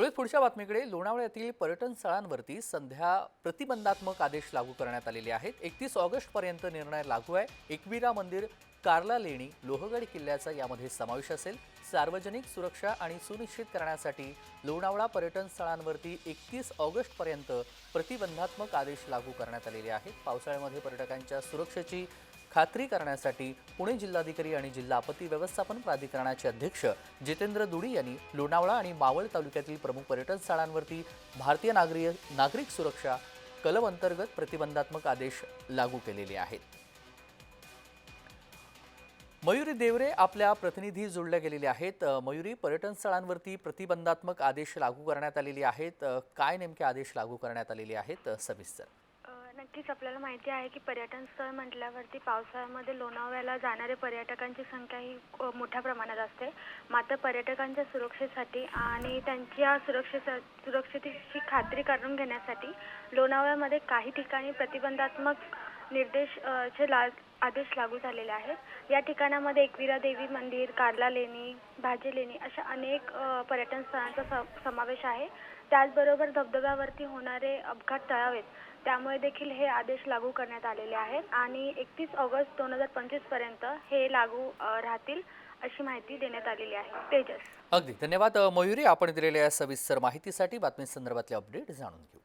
वळून पुढच्या बातमीकडे लोणावळ्यातील पर्यटन स्थळांवरती सध्या प्रतिबंधात्मक आदेश लागू करण्यात आलेले आहेत. एकतीस ऑगस्टपर्यंत निर्णय लागू आहे. एकविरा मंदिर कार्ला लेणी लोहगड किल्ल्याचा यामध्ये समावेश असेल. सार्वजनिक सुरक्षा आणि सुनिश्चित करण्यासाठी लोणावळा पर्यटन स्थळांवरती एकतीस ऑगस्टपर्यंत प्रतिबंधात्मक आदेश लागू करण्यात आलेले आहेत. पावसाळ्यामध्ये पर्यटकांच्या सुरक्षेची खात्री करण्यासाठी पुणे जिल्हाधिकारी आणि जिल्हा आपत्ती व्यवस्थापन प्राधिकरणाचे अध्यक्ष जितेंद्र दुडी यांनी लोणावळा आणि मावळ तालुक्यातील प्रमुख पर्यटन स्थळांवरती भारतीय नागरी नागरिक सुरक्षा कलम अंतर्गत प्रतिबंधात्मक आदेश लागू केलेले आहेत. मयुरी देवरे आपल्या प्रतिनिधी जोडल्या गेलेले आहेत. मयुरी पर्यटन स्थळांवरती प्रतिबंधात्मक आदेश लागू करण्यात आलेले आहेत. काय नेमके आदेश लागू करण्यात आलेले आहेत? सविस्तर. नक्कीच आपल्याला माहिती आहे की पर्यटन स्थळ म्हटल्यावरती पावसाळ्यामध्ये लोणावळ्याला जाणारे पर्यटकांची संख्या ही मोठ्या प्रमाणात असते. मात्र पर्यटकांच्या सुरक्षेसाठी आणि त्यांच्या सुरक्षेसा सुरक्षितेची खात्री करून घेण्यासाठी लोणावळ्यामध्ये काही ठिकाणी प्रतिबंधात्मक निर्देश अ, चे ला आदेश लागू झालेले आहेत. या ठिकाणामध्ये एकविरा देवी मंदिर कारला लेणी भाजी लेणी अशा अनेक अ, पर्यटन स्थळांचा स समावेश आहे. त्याचबरोबर धबधब्यावरती होणारे अपघात टळावेत. त्यामुळे देखील हे आदेश लागू करण्यात आलेले आहेत आणि एकतीस ऑगस्ट दोन हजार पंचवीसपर्यंत हे लागू अ, राहतील अशी माहिती देण्यात आलेली आहे. तेजस. अगदी. धन्यवाद अ, मयुरी. आपण दिलेल्या या सविस्तर माहितीसाठी बातमी संदर्भातले अपडेट जाणून घेऊ.